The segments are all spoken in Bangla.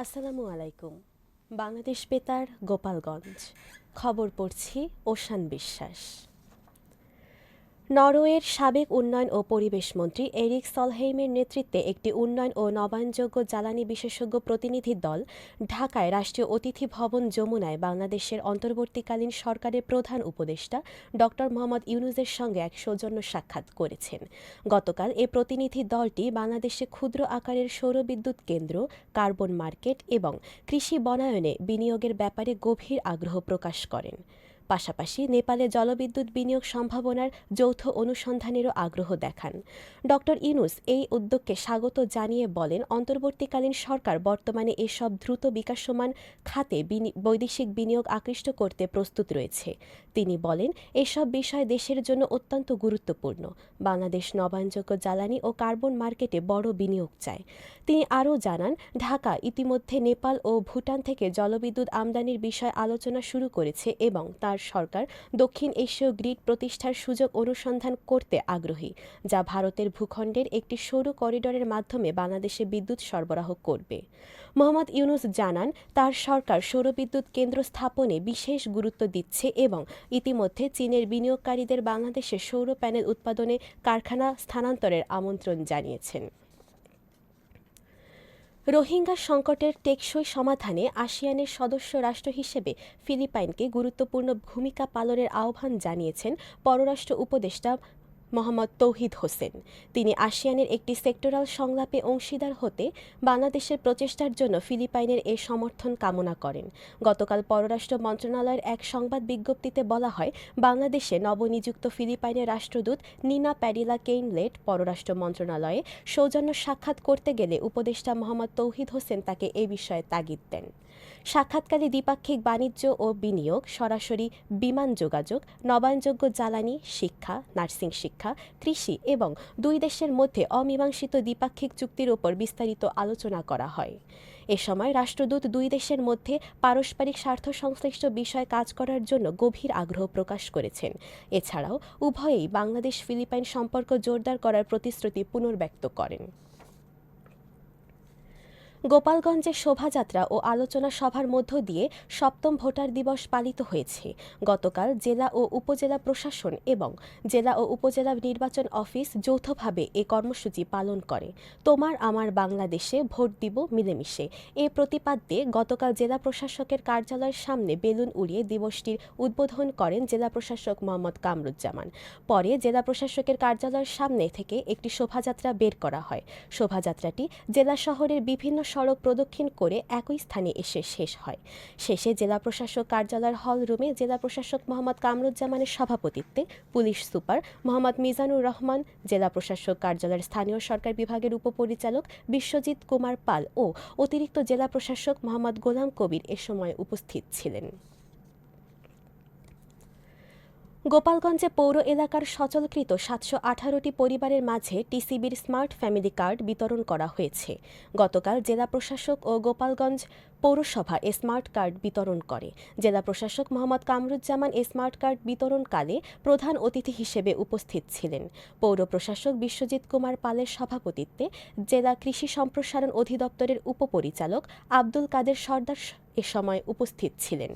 আসসালামু আলাইকুম। বাংলাদেশ বেতার গোপালগঞ্জ। খবর পড়ছি ওশান বিশ্বাস। নরওয়ের সাবেক উন্নয়ন ও পরিবেশ মন্ত্রী এরিক সলহেইমের নেতৃত্বে একটি উন্নয়ন ও নবায়নযোগ্য জ্বালানি বিশেষজ্ঞ প্রতিনিধি দল ঢাকায় রাষ্ট্রীয় অতিথি ভবন যমুনায় বাংলাদেশের অন্তর্বর্তীকালীন সরকারের প্রধান উপদেষ্টা ড. মোহাম্মদ ইউনুজের সঙ্গে এক সৌজন্য সাক্ষাৎ করেছেন। গতকাল এ প্রতিনিধি দলটি বাংলাদেশে ক্ষুদ্র আকারের সৌরবিদ্যুৎ কেন্দ্র, কার্বন মার্কেট এবং কৃষি বনায়নে বিনিয়োগের ব্যাপারে গভীর আগ্রহ প্রকাশ করেন। পাশাপাশি নেপালে জলবিদ্যুৎ বিনিয়োগ সম্ভাবনার যৌথ অনুসন্ধানেরও আগ্রহ দেখান। ড ইনুস এই উদ্যোগকে স্বাগত জানিয়ে বলেন, অন্তর্বর্তীকালীন সরকার বর্তমানে এসব দ্রুত বিকাশমান খাতে বৈদেশিক বিনিয়োগ আকৃষ্ট করতে প্রস্তুত রয়েছে। তিনি বলেন, এসব বিষয় দেশের জন্য অত্যন্ত গুরুত্বপূর্ণ। বাংলাদেশ নবায়নযোগ্য জ্বালানি ও কার্বন মার্কেটে বড় বিনিয়োগ চায়। তিনি আরও জানান, ঢাকা ইতিমধ্যে নেপাল ও ভুটান থেকে জলবিদ্যুৎ আমদানির বিষয়ে আলোচনা শুরু করেছে এবং তার সরকার দক্ষিণ এশীয় গ্রিড প্রতিষ্ঠার সুযোগ অনুসন্ধান করতে আগ্রহী, যা ভারতের ভূখণ্ডের একটি সরু করিডরের মাধ্যমে বাংলাদেশে বিদ্যুৎ সরবরাহ করবে। মোহাম্মদ ইউনুস জানান, তার সরকার সৌরবিদ্যুৎ কেন্দ্র স্থাপনে বিশেষ গুরুত্ব দিচ্ছে এবং ইতিমধ্যে চীনের বিনিয়োগকারীদের বাংলাদেশে সৌর প্যানেল উৎপাদনে কারখানা স্থানান্তরের আমন্ত্রণ জানিয়েছেন। রোহিঙ্গা সংকটের টেকসই সমাধানে আসিয়ানের সদস্য রাষ্ট্র হিসেবে ফিলিপাইনকে গুরুত্বপূর্ণ ভূমিকা পালনের আহ্বান জানিয়েছেন পররাষ্ট্র উপদেষ্টা মোহাম্মদ তৌহিদ হোসেন। তিনি আসিয়ানের একটি সেক্টরাল সংলাপে অংশীদার হতে বাংলাদেশের প্রচেষ্টার জন্য ফিলিপাইনের এ সমর্থন কামনা করেন। গতকাল পররাষ্ট্র মন্ত্রণালয়ের এক সংবাদ বিজ্ঞপ্তিতে বলা হয়, বাংলাদেশে নবনিযুক্ত ফিলিপাইনের রাষ্ট্রদূত নিনা প্যাডিলা কেইনলেট পররাষ্ট্র মন্ত্রণালয়ে সৌজন্য সাক্ষাৎ করতে গেলে উপদেষ্টা মোহাম্মদ তৌহিদ হোসেন তাকে এ বিষয়ে তাগিদ দেন। সাক্ষাৎকালে দ্বিপাক্ষিক বাণিজ্য ও বিনিয়োগ, সরাসরি বিমান যোগাযোগ, নবায়নযোগ্য জ্বালানি, শিক্ষা, নার্সিং শিক্ষা, কৃষি এবং দুই দেশের মধ্যে অমীমাংসিত দ্বিপাক্ষিক চুক্তির ওপর বিস্তারিত আলোচনা করা হয়। এ সময় রাষ্ট্রদূত দুই দেশের মধ্যে পারস্পরিক স্বার্থ সংশ্লিষ্ট বিষয়ে কাজ করার জন্য গভীর আগ্রহ প্রকাশ করেছেন। এছাড়াও উভয়েই বাংলাদেশ ফিলিপাইন সম্পর্ক জোরদার করার প্রতিশ্রুতি পুনর্ব্যক্ত করেন। গোপালগঞ্জে শোভাযাত্রা ও আলোচনা সভার মধ্য দিয়ে সপ্তম ভোটার দিবস পালিত হয়েছে। গতকাল জেলা ও উপজেলা প্রশাসন এবং জেলা ও উপজেলা নির্বাচন অফিস যৌথভাবে এ কর্মসূচি পালন করে। তোমার আমার বাংলাদেশে ভোট দিব মিলেমিশে। এ প্রতিপাদ্যে গতকাল জেলা প্রশাসকের কার্যালয়ের সামনে বেলুন উড়িয়ে দিবসটির উদ্বোধন করেন জেলা প্রশাসক মোহাম্মদ কামরুজ্জামান। পরে জেলা প্রশাসকের কার্যালয়ের সামনে থেকে একটি শোভাযাত্রা বের করা হয়। শোভাযাত্রাটি জেলা শহরের বিভিন্ন সড়ক প্রদক্ষিণ করে একই স্থানে এসে শেষ হয়। শেষে জেলা প্রশাসক কার্যালয়ের হল রুমে জেলা প্রশাসক মোহাম্মদ কামরুজ্জামানের সভাপতিত্বে পুলিশ সুপার মোহাম্মদ মিজানুর রহমান, জেলা প্রশাসক কার্যালয়ের স্থানীয় সরকার বিভাগের উপপরিচালক বিশ্বজিৎ কুমার পাল ও অতিরিক্ত জেলা প্রশাসক মোহাম্মদ গোলাম কবির এ সময় উপস্থিত ছিলেন। গোপালগঞ্জে পৌর এলাকার সচলকৃত সাতশো আঠারোটি পরিবারের মাঝে টিসিবির স্মার্ট ফ্যামিলি কার্ড বিতরণ করা হয়েছে। গতকাল জেলা প্রশাসক ও গোপালগঞ্জ পৌরসভা এ স্মার্ট কার্ড বিতরণ করে। জেলা প্রশাসক মোহাম্মদ কামরুজ্জামান এ স্মার্ট কার্ড বিতরণকালে প্রধান অতিথি হিসেবে উপস্থিত ছিলেন। পৌর প্রশাসক বিশ্বজিৎ কুমার পালের সভাপতিত্বে জেলা কৃষি সম্প্রসারণ অধিদপ্তরের উপপরিচালক আব্দুল কাদের সর্দার এ সময় উপস্থিত ছিলেন।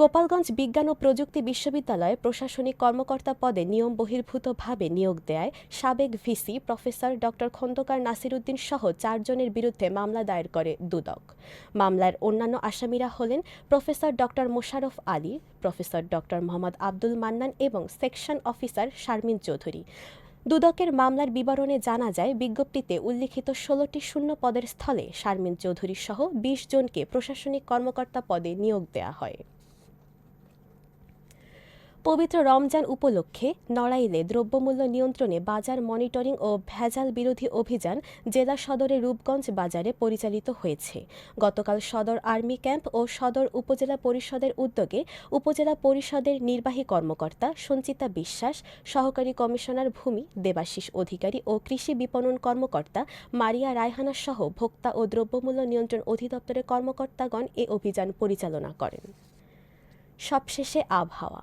গোপালগঞ্জ বিজ্ঞান ও প্রযুক্তি বিশ্ববিদ্যালয়ে প্রশাসনিক কর্মকর্তা পদে নিয়ম বহির্ভূতভাবে নিয়োগ দেয় সাবেক ভিসি প্রফেসর ড. খন্দকার নাসিরুদ্দিন সহ চারজনের বিরুদ্ধে মামলা দায়ের করে দুদক। মামলার অন্যান্য আসামিরা হলেন প্রফেসর ড. মোশারফ আলী, প্রফেসর ড. মোহাম্মদ আব্দুল মান্নান এবং সেকশন অফিসার শারমিন চৌধুরী। দুদকের মামলার বিবরণে জানা যায়, বিজ্ঞপ্তিতে উল্লিখিত ষোলোটি শূন্য পদের স্থলে শারমিন চৌধুরী সহ বিশ জনকে প্রশাসনিক কর্মকর্তা পদে নিয়োগ দেয়া হয়। পবিত্র রমজান উপলক্ষে নড়াইলে দ্রব্যমূল্য নিয়ন্ত্রণে বাজার মনিটরিং ও ভেজাল বিরোধী অভিযান জেলা সদরের রূপগঞ্জ বাজারে পরিচালিত হয়েছে। গতকাল সদর আর্মি ক্যাম্প ও সদর উপজেলা পরিষদের উদ্যোগে উপজেলা পরিষদের নির্বাহী কর্মকর্তা সঞ্চিতা বিশ্বাস, সহকারী কমিশনার ভূমি দেবাশিস অধিকারী ও কৃষি বিপণন কর্মকর্তা মারিয়া রায়হানা সহ ভোক্তা ও দ্রব্যমূল্য নিয়ন্ত্রণ অধিদপ্তরের কর্মকর্তাগণ এ অভিযান পরিচালনা করেন। সবশেষে আবহাওয়া।